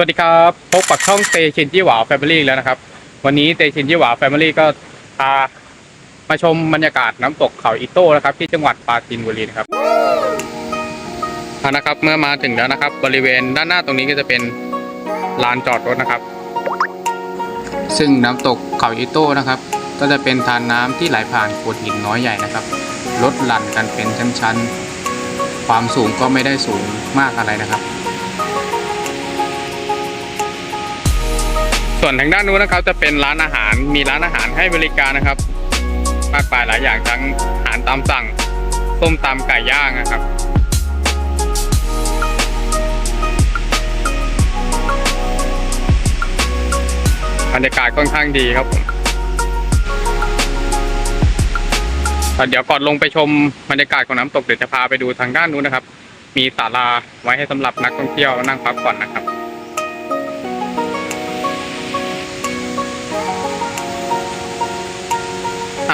วัสดีครับ พบกับช่องเตชินยี่หวาแฟมิลี่แล้วนะครับ วันนี้เตชินยี่หวาแฟมิลี่ก็พามาชมบรรยากาศน้ำตกเขาอิโต้นะครับ ที่จังหวัดปราจีนบุรีนะครับอานะครับ เมื่อมาถึงแล้วนะครับ บริเวณด้านหน้าตรงนี้ก็จะเป็นลานจอดรถนะครับ ซึ่งน้ำตกเขาอิโต้นะครับ ก็จะเป็นทานน้ำที่ไหลผ่านโขดหินน้อยใหญ่นะครับลดหลั่นกันเป็นชั้นๆความสูงก็ไม่ได้สูงมากอะไรนะครับ ส่วนทางด้านนู้นนะครับจะเป็นร้านอาหารมีร้านอาหารให้บริการนะครับมากมายหลายอย่างทั้งอาหารตามสั่งส้มตำไก่ย่างนะครับบรรยากาศค่อนข้างดีครับผมเดี๋ยวก่อนลงไปชมบรรยากาศของน้ำตกเดี๋ยวจะพาไปดูทางด้านนู้นนะครับ มีศาลาไว้ให้สำหรับนักท่องเที่ยวนั่งพักผ่อนนะครับ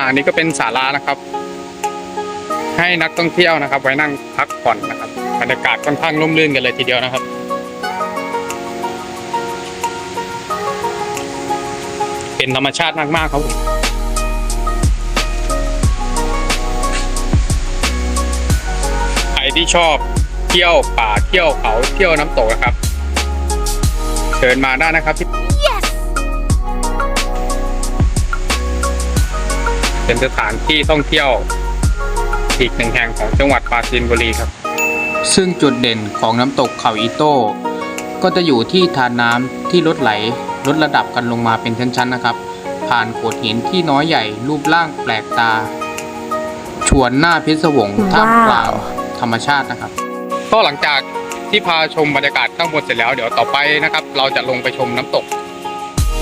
อ่านี่ก็เป็นศาลานะครับ ให้นักท่องเที่ยวนะครับ ไว้นั่งพักผ่อนนะครับบรรยากาศค่อนข้างร่มรื่นกันเลยทีเดียวนะครับเป็นธรรมชาติมากๆครับผมใครที่ชอบเที่ยวป่าเที่ยวเขาเที่ยวน้ำตกนะครับ เชิญมาได้นะครับที่ เป็นสถานที่ท่องเที่ยวอีกหนึ่งแห่งของจังหวัดปราจีนบุรีครับ ซึ่งจุดเด่นของน้ำตกเขาอีโต้ก็จะอยู่ที่ทานน้ำที่ลดไหลลดระดับกันลงมาเป็นชั้นๆนะครับ ผ่านโขดหินที่น้อยใหญ่รูปร่างแปลกตา ชวนหน้าพิศวงท่ามกลางธรรมชาตินะครับก็หลังจากที่พาชมบรรยากาศข้างบนเสร็จแล้วเดี๋ยวต่อไปนะครับ เราจะลงไปชมน้ำตก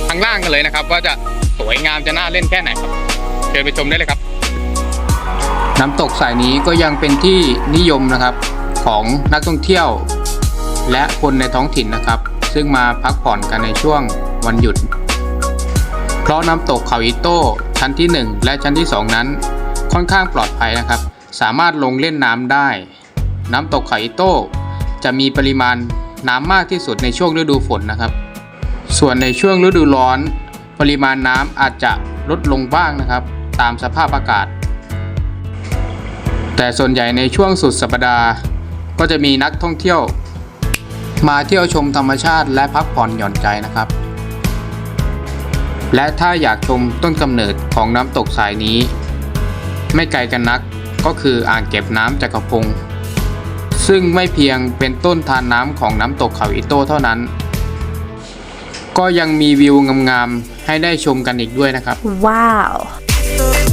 ข้างล่างกันเลยนะครับ ว่าจะสวยงามจะน่าเล่นแค่ไหนครับ เชิญไปชมได้เลยครับ น้ำตกสายนี้ก็ยังเป็นที่นิยมนะครับของนักท่องเที่ยว และคนในท้องถิ่นนะครับ ซึ่งมาพักผ่อนกันในช่วงวันหยุด เพราะน้ำตกเขาอิโต้ชั้นที่ 1 และชั้นที่ 2 นั้น ค่อนข้างปลอดภัยนะครับ สามารถลงเล่นน้ำได้ น้ำตกเขาอิโต้จะมีปริมาณน้ำมากที่สุดในช่วงฤดูฝนนะครับ ส่วนในช่วงฤดูร้อน ปริมาณน้ำอาจจะลดลงบ้างนะครับ ตามสภาพอากาศ แต่ส่วนใหญ่ในช่วงสุดสัปดาห์ ก็จะมีนักท่องเที่ยว มาเที่ยวชมธรรมชาติและพักผ่อนหย่อนใจนะครับ และถ้าอยากชมต้นกำเนิดของน้ำตกสายนี้ ไม่ไกลกันนักก็คืออ่างเก็บน้ำจักรพงศ์ซึ่งไม่เพียงเป็นต้นทานน้ำของน้ำตกเขาอิโต้เท่านั้น ก็ยังมีวิวงามๆให้ได้ชมกันอีกด้วยนะครับ Wow. ต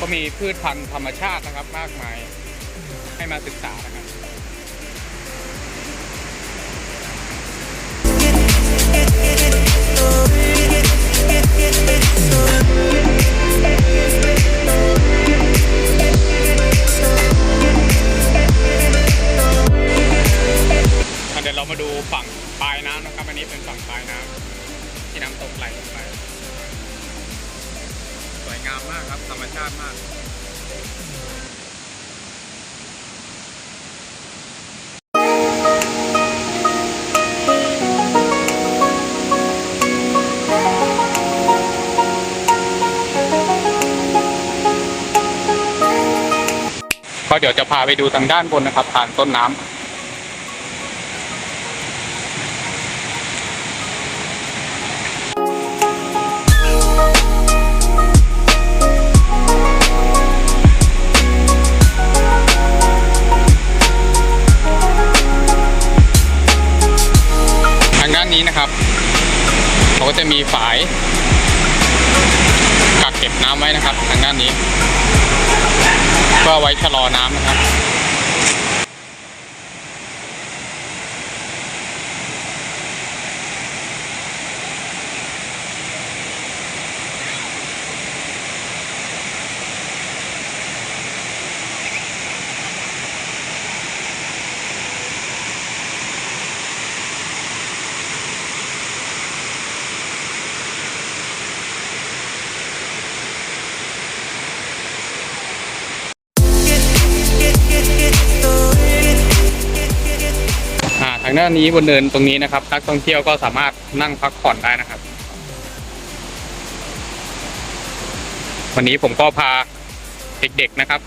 ก็มีพืชพันธุ์ธรรมชาตินะครับมากมายให้มาศึกษานะครับเดี๋ยวเรามาดูฝั่งปลายน้ำนะครับ อันนี้เป็นฝั่งปลายน้ำ ที่น้ำตกไหลลงไป สวยงามมากครับ ธรรมชาติมาก ก็เดี๋ยวจะพาไปดูทางด้านบนนะครับผ่านต้นน้ำ ก็จะมีฝายกักเก็บน้ำไว้นะครับ ทางด้านนี้เพื่อไว้ชะลอน้ำนะครับาทางด้านนี้บนเนินตรงนี้นะครับ นักท่องเที่ยวก็สามารถนั่งพักผ่อนได้นะครับ วันนี้ผมก็พาเด็กๆนะครับ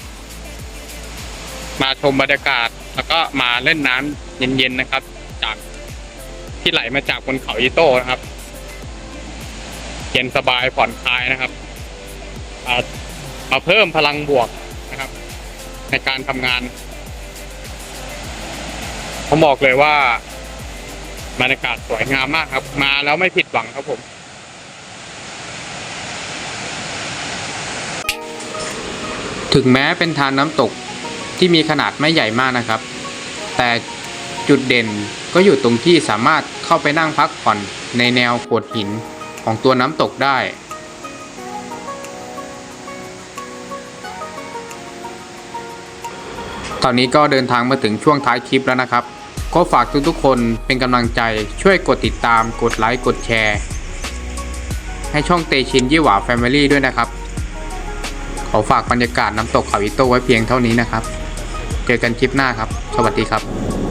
มาชมบรรยากาศแล้วก็มาเล่นน้ำเย็นๆนะครับ จากที่ไหลมาจากบนเขาอีโต้นะครับ เย็นสบายผ่อนคลายนะครับมาเพิ่มพลังบวกนะครับ ในการทำงาน ผมบอกเลยว่าบรรยากาศสวยงามมากครับ มาแล้วไม่ผิดหวังครับผม ถึงแม้เป็นทานน้ำตกที่มีขนาดไม่ใหญ่มากนะครับ แต่จุดเด่นก็อยู่ตรงที่สามารถเข้าไปนั่งพักผ่อนในแนวโขดหินของตัวน้ำตกได้ ตอนนี้ก็เดินทางมาถึงช่วงท้ายคลิปแล้วนะครับ ก็ฝากทุกๆคนเป็นกำลังใจช่วยกดติดตามกดไลค์กดแชร์ ให้ช่องเตชินยี่หว่าแฟมิลี่ด้วยนะครับ ขอฝากบรรยากาศน้ำตกเขาอิโต้ไว้เพียงเท่านี้นะครับ เจอกันคลิปหน้าครับ สวัสดีครับ